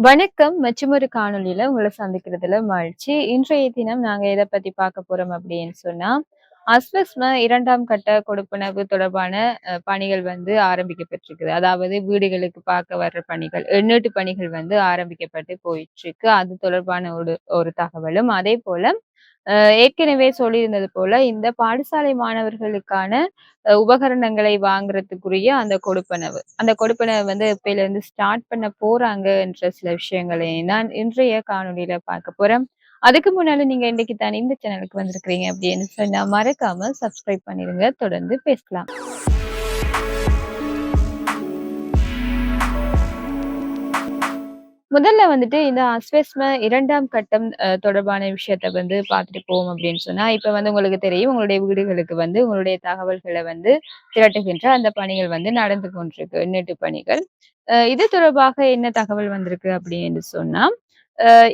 வணக்கம். மற்றொரு காணொலியில உங்களை சந்திக்கிறதுல மகிழ்ச்சி. இன்றைய தினம் நாங்க எதை பத்தி பார்க்க போறோம் அப்படின்னு சொன்னா அஸ்வஸ்ம இரண்டாம் கட்ட கொடுப்பனவு தொடர்பான பணிகள் வந்து ஆரம்பிக்கப்பட்டிருக்குது. அதாவது வீடுகளுக்கு பார்க்க வர்ற பணிகள் எண்ணெட்டு பணிகள் வந்து ஆரம்பிக்கப்பட்டு போயிட்டு இருக்கு அது தொடர்பான ஒரு ஒரு தகவலும். அதே போல ஏற்கனவே சொல்லியிருந்தது போல இந்த பாடசாலை மாணவர்களுக்கான உபகரணங்களை வாங்குறதுக்குரிய அந்த கொடுப்பனவு. அந்த கொடுப்பனவு வந்து இப்பயிலேருந்து ஸ்டார்ட் பண்ண போறாங்கன்ற சில விஷயங்களை நான் இன்றைய காணொலியில பார்க்க போறேன். அதுக்கு முன்னால நீங்க இன்னைக்கு தான் இந்த சேனலுக்கு வந்திருக்கிறீங்க அப்படின்னு சொன்னா மறக்காம சப்ஸ்கிரைப் பண்ணிருங்க. தொடர்ந்து பேசலாம். முதல்ல வந்துட்டு இந்த அஸ்வஸ்ம இரண்டாம் கட்டம் அஹ், தொடர்பான விஷயத்த வந்து பார்த்துட்டு போவோம் அப்படின்னு சொன்னா இப்ப வந்து உங்களுக்கு தெரியும் உங்களுடைய வீடுகளுக்கு வந்து உங்களுடைய தகவல்களை வந்து திரட்டுகின்ற அந்த பணிகள் வந்து நடந்து கொண்டிருக்கு எண்ணெட்டு பணிகள். இது தொடர்பாக என்ன தகவல் வந்திருக்கு அப்படின்னு சொன்னா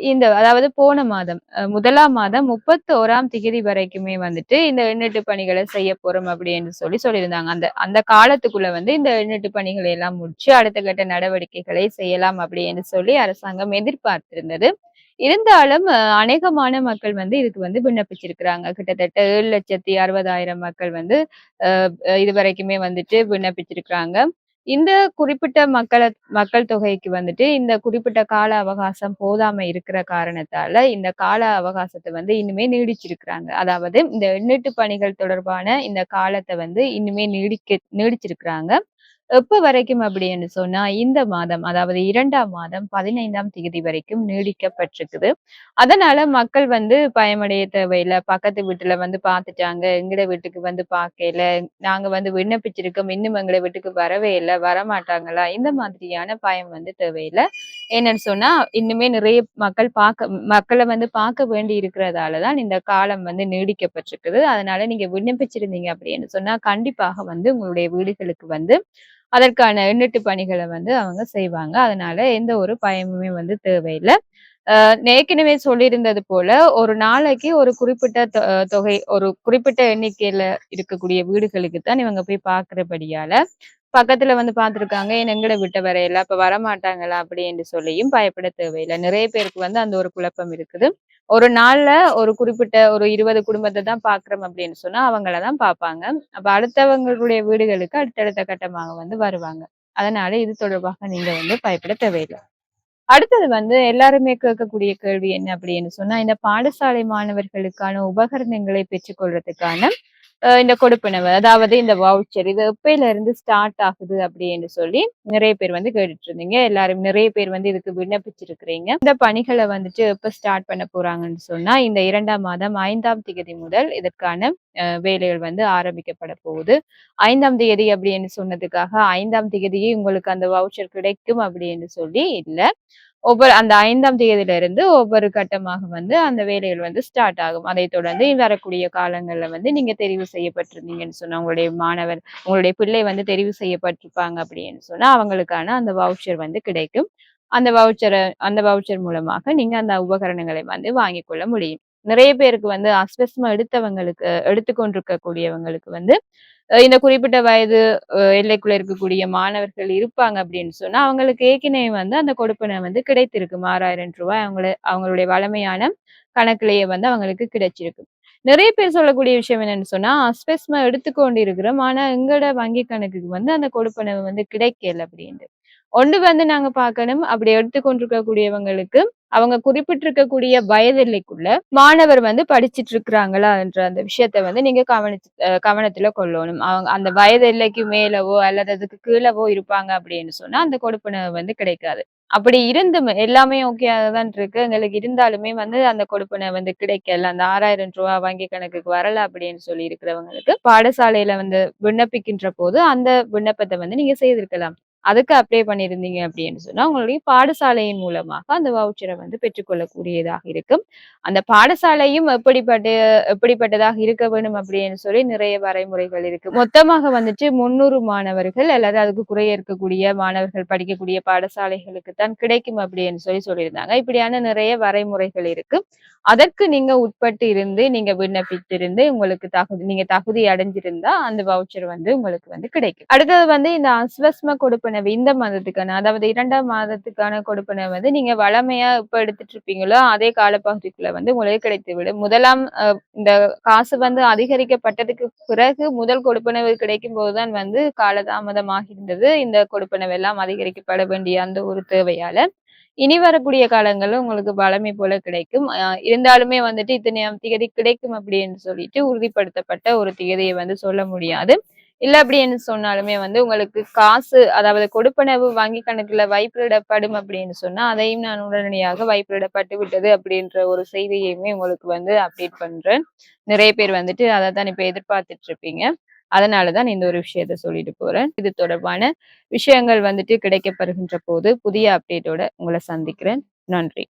இந்த அதாவது போன மாதம் அஹ், முதலாம் மாதம் முப்பத்தோராம் திகதி வரைக்குமே வந்துட்டு இந்த எண்ணெட்டு பணிகளை செய்ய போறோம் அப்படின்னு சொல்லி சொல்லியிருந்தாங்க. அந்த அந்த காலத்துக்குள்ள வந்து இந்த எண்ணெட்டு பணிகளை எல்லாம் முடிச்சு அடுத்த கட்ட நடவடிக்கைகளை செய்யலாம் அப்படின்னு சொல்லி அரசாங்கம் எதிர்பார்த்திருந்தது. இருந்தாலும் அநேகமான மக்கள் வந்து இதுக்கு வந்து விண்ணப்பிச்சிருக்கிறாங்க. கிட்டத்தட்ட ஏழு லட்சத்தி அறுபதாயிரம் மக்கள் வந்து இது வரைக்குமே வந்துட்டு விண்ணப்பிச்சிருக்கிறாங்க. இந்த குறிப்பிட்ட மக்கள மக்கள் தொகைக்கு வந்துட்டு இந்த குறிப்பிட்ட கால அவகாசம் போதாம இருக்கிற காரணத்தால இந்த கால அவகாசத்தை வந்து இன்னுமே நீடிச்சிருக்கிறாங்க. அதாவது இந்த எண்ணெட்டு பணிகள் தொடர்பான இந்த காலத்தை வந்து இன்னுமே நீடிக்க நீடிச்சிருக்கிறாங்க. எப்ப வரைக்கும் அப்படின்னு சொன்னா இந்த மாதம் அதாவது இரண்டாம் மாதம் பதினைந்தாம் தேதி வரைக்கும் நீடிக்கப்பட்டிருக்குது. அதனால மக்கள் வந்து பயமடைய தேவையில்லை. பக்கத்து வீட்டுல வந்து பார்த்துட்டாங்க எங்கட வீட்டுக்கு வந்து பார்க்கல நாங்க வந்து விண்ணப்பிச்சிருக்கோம் இன்னும் எங்கட வீட்டுக்கு வரவே இல்லை வரமாட்டாங்களா? இந்த மாதிரியான பயம் வந்து தேவையில்லை. என்னன்னு சொன்னா இன்னுமே நிறைய மக்கள் பார்க்க மக்களை வந்து பார்க்க வேண்டி இருக்கிறதால தான் இந்த காலம் வந்து நீடிக்கப்பட்டிருக்குது. அதனால நீங்க விண்ணப்பிச்சிருந்தீங்க அப்படின்னு சொன்னா கண்டிப்பாக வந்து உங்களுடைய வீடுகளுக்கு வந்து அதற்கான எண்ணெட்டு பணிகளை வந்து அவங்க செய்வாங்க. அதனால எந்த ஒரு பயமுமே வந்து தேவையில்லை. ஏற்கனவே சொல்லியிருந்தது போல ஒரு நாளைக்கு ஒரு குறிப்பிட்ட தொ- தொகை ஒரு குறிப்பிட்ட எண்ணிக்கையில இருக்கக்கூடிய வீடுகளுக்கு தான் இவங்க போய் பாக்குறபடியால பக்கத்துல வந்து பார்த்துருக்காங்க ஏன் விட்ட வரையில? அப்ப வரமாட்டாங்களா? அப்படின்னு சொல்லியும் பயப்பட தேவையில்லை. நிறைய பேருக்கு வந்து அந்த ஒரு குழப்பம் இருக்குது. ஒரு நாள்ல ஒரு குறிப்பிட்ட ஒரு இருபது குடும்பத்தை தான் பாக்குறோம் அப்படின்னு சொன்னா அவங்கள தான் பார்ப்பாங்க அப்ப அடுத்தவங்களுடைய வீடுகளுக்கு அடுத்தடுத்த கட்டமாக வந்து வருவாங்க. அதனால இது தொடர்பாக நீங்க வந்து பயப்பட தேவையில்லை. அடுத்தது வந்து எல்லாருமே கேட்கக்கூடிய கேள்வி என்ன அப்படின்னு சொன்னா இந்த பாடசாலை மாணவர்களுக்கான உபகரணங்களை பெற்றுக்கொள்றதுக்கான இந்த கொடுப்பினவு. அதாவது இந்த வவுச்சர் இது எப்பயில இருந்து ஸ்டார்ட் ஆகுது அப்படின்னு சொல்லி நிறைய பேர் வந்து கேட்டுட்டு இருந்தீங்க எல்லாரும் நிறைய பேர் வந்து இதுக்கு விண்ணப்பிச்சிருக்கிறீங்க. இந்த பணிகளை வந்துட்டு எப்ப ஸ்டார்ட் பண்ண போறாங்கன்னு சொன்னா இந்த இரண்டாம் மாதம் ஐந்தாம் தேதி முதல் இதற்கான அஹ், வேலைகள் வந்து ஆரம்பிக்கப்பட போகுது. ஐந்தாம் தேதி அப்படின்னு சொன்னதுக்காக ஐந்தாம் தேதியே உங்களுக்கு அந்த வவுச்சர் கிடைக்கும் அப்படின்னு சொல்லி இல்ல. ஒவ்வொரு அந்த ஐந்தாம் தேதியில இருந்து ஒவ்வொரு கட்டமாக வந்து அந்த வேலைகள் வந்து ஸ்டார்ட் ஆகும். அதை தொடர்ந்து வரக்கூடிய காலங்கள்ல வந்து நீங்க தெரிவு செய்யப்பட்டிருந்தீங்கன்னு சொன்னா உங்களுடைய மாணவர் உங்களுடைய பிள்ளை வந்து தெரிவு செய்யப்பட்டிருப்பாங்க அப்படின்னு சொன்னா அவங்களுக்கான அந்த வவுச்சர் வந்து கிடைக்கும். அந்த வவுச்சரை அந்த வவுச்சர் மூலமாக நீங்க அந்த உபகரணங்களை வந்து வாங்கிக் கொள்ள முடியும். நிறைய பேருக்கு வந்து அஸ்வஸ்மா எடுத்தவங்களுக்கு எடுத்துக்கொண்டிருக்கக்கூடியவங்களுக்கு வந்து இந்த குறிப்பிட்ட வயது அஹ் எல்லைக்குள்ள இருக்கக்கூடிய மாணவர்கள் இருப்பாங்க அப்படின்னு சொன்னா அவங்களுக்கு ஏற்கனவே வந்து அந்த கொடுப்பனை வந்து கிடைத்திருக்கு ஆறாயிரம் ரூபாய் அவங்கள அவங்களுடைய வளமையான கணக்குலயே வந்து அவங்களுக்கு கிடைச்சிருக்கு. நிறைய பேர் சொல்லக்கூடிய விஷயம் என்னன்னு சொன்னா அஸ்வஸ்மா எடுத்துக்கொண்டு இருக்கிறோம் ஆனா எங்களோட வங்கி கணக்குக்கு வந்து அந்த கொடுப்பனை வந்து கிடைக்கல அப்படின்ட்டு. ஒன்று வந்து நாங்க பார்க்கணும். அப்படி எடுத்துக்கொண்டிருக்கக்கூடியவங்களுக்கு அவங்க குறிப்பிட்டிருக்கக்கூடிய வயது மாணவர் வந்து படிச்சிட்டு இருக்கிறாங்களா என்ற அந்த விஷயத்த வந்து நீங்க கவனிச்சு கவனத்துல கொள்ளணும். அவங்க அந்த வயது எல்லைக்கு மேலவோ அல்லது அதுக்கு கீழவோ இருப்பாங்க அப்படின்னு சொன்னா அந்த கொடுப்பனவு வந்து கிடைக்காது. அப்படி இருந்தும் எல்லாமே ஓகே தான் இருக்கு. எங்களுக்கு இருந்தாலுமே வந்து அந்த கொடுப்பனை வந்து கிடைக்கல. அந்த ஆறாயிரம் ரூபாய் வங்கி கணக்குக்கு வரல அப்படின்னு சொல்லி இருக்கிறவங்களுக்கு பாடசாலையில வந்து விண்ணப்பிக்கின்ற போது அந்த விண்ணப்பத்தை வந்து நீங்க செய்திருக்கலாம். அதுக்கு அப்ளை பண்ணியிருந்தீங்க அப்படின்னு சொன்னா உங்களுடைய பாடசாலையின் மூலமாக அந்த வவுச்சரை வந்து பெற்றுக்கொள்ளக்கூடியதாக இருக்கும். அந்த பாடசாலையும் எப்படிப்பட்ட எப்படிப்பட்டதாக இருக்க வேண்டும் அப்படின்னு சொல்லி நிறைய வரைமுறைகள் இருக்கு. மொத்தமாக வந்துட்டு முன்னூறு மாணவர்கள் அல்லது அதுக்கு குறைய இருக்கக்கூடிய மாணவர்கள் படிக்கக்கூடிய பாடசாலைகளுக்கு தான் கிடைக்கும் அப்படின்னு சொல்லி சொல்லியிருந்தாங்க. இப்படியான நிறைய வரைமுறைகள் இருக்கு. அதற்கு நீங்க உட்பட்டு இருந்து நீங்க விண்ணப்பித்திருந்து உங்களுக்கு தகுதி நீங்க தகுதி அடைஞ்சிருந்தா அந்த வவுச்சர் வந்து உங்களுக்கு வந்து கிடைக்கும். அடுத்தது வந்து இந்த அஸ்வஸ்ம கொடுப்பனை கொடுப்பனவு இந்த மாதத்துக்கான அதாவது இரண்டாம் மாதத்துக்கான கொடுப்பனை வந்து நீங்க வளமையா இப்ப எடுத்துட்டு இருப்பீங்களோ, அதே காலப்பகுதிக்குள்ள வந்து உங்களுக்கு கிடைத்துவிடும். முதலாம் இந்த காசு வந்து அதிகரிக்கப்பட்டதுக்கு பிறகு முதல் கொடுப்பனவு கிடைக்கும் தான் வந்து காலதாமதமாகின்றது. இந்த கொடுப்பனவு எல்லாம் அதிகரிக்கப்பட வேண்டிய அந்த ஒரு தேவையால. இனி வரக்கூடிய காலங்களும் உங்களுக்கு வழமை போல கிடைக்கும். இருந்தாலுமே வந்துட்டு இத்தனையாம் திகதி கிடைக்கும் அப்படின்னு சொல்லிட்டு உறுதிப்படுத்தப்பட்ட ஒரு திகதியை வந்து சொல்ல முடியாது. இல்ல அப்படின்னு சொன்னாலுமே வந்து உங்களுக்கு காசு அதாவது கொடுப்பனவு வங்கி கணக்குல வைப்பிடப்படும் அப்படின்னு சொன்னா, அதையும் நான் உடனடியாக வைப்பிடப்பட்டு விட்டது அப்படின்ற ஒரு செய்தியையுமே உங்களுக்கு வந்து அப்டேட் பண்றேன். நிறைய பேர் வந்துட்டு தான் இப்ப எதிர்பார்த்துட்டு இருப்பீங்க. அதனால தான் இந்த ஒரு விஷயத்த சொல்லிட்டு போறேன். இது தொடர்பான விஷயங்கள் வந்துட்டு கிடைக்கப்படுகின்ற போது, புதிய அப்டேட்டோட உங்களை சந்திக்கிறேன். நன்றி.